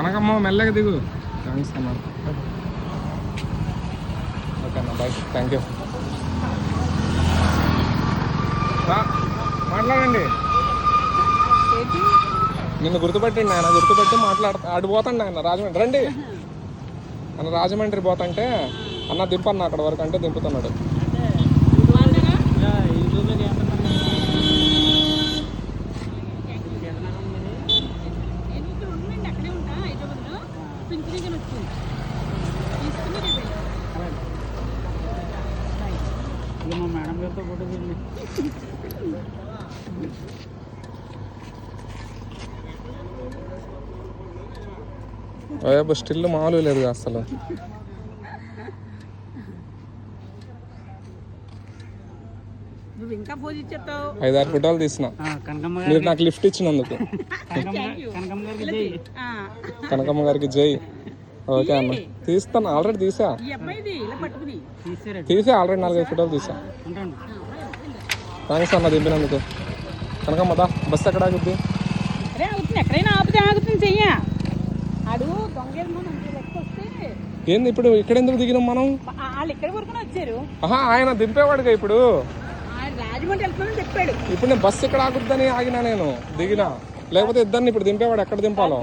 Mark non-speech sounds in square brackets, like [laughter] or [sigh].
కనకమ్మ మెల్లగా దిగు. థ్యాంక్స్ అన్న ఓకే అన్న బాయ్ థ్యాంక్ యూ మాట్లాడండి. నిన్ను గుర్తుపెట్టండి ఆయన గుర్తుపెట్టి మాట్లాడతా ఆడు పోతాండి ఆయన రాజమండ్రి. రండి. [laughs] ఆయన రాజమండ్రి పోతంటే అన్న దింపన్న అక్కడ వరకు అంటే దింపుతున్నాడు. మా మేడం గారితో ఫోటో స్టిల్ మామూలు లేదు అసలు. నువ్వు ఇంకా పోజ్ ఇచ్చేస్తావు? ఐదారు ఫోటోలు తీసిన. కనకమ్మ మీరు నాకు లిఫ్ట్ ఇచ్చినందుకు. కనకమ్మ కనకమ్మ గారికి జై. ఓకే అన్న తీస్తాను ఆల్రెడీ తీసా. తీసా ఆల్రెడీ నాలుగైదు ఫోటోలు తీసా. థ్యాంక్స్ అన్న దింపినందుకు. కనకమ్మ దా బస్ ఎక్కడ ఆగుద్ది? ఎక్కడైనా ఆపితే ఆగుతుంది చెయ్య. ఏంది ఇప్పుడు ఇక్కడ ఎందుకు దిగినాం మనం? ఆ- వాళ్ళు ఇక్కడి వరకు వచ్చారు. ఆహా ఆయన దింపేవాడుగా ఇప్పుడు. రాజమండ్రి చెప్పాడు. ఇప్పుడు నేను బస్సు ఎక్కడ ఆగుద్దని ఆగినా నేను దిగినా. లేకపోతే ఇద్దరిని ఇప్పుడు దింపేవాడు ఎక్కడ దింపాలో?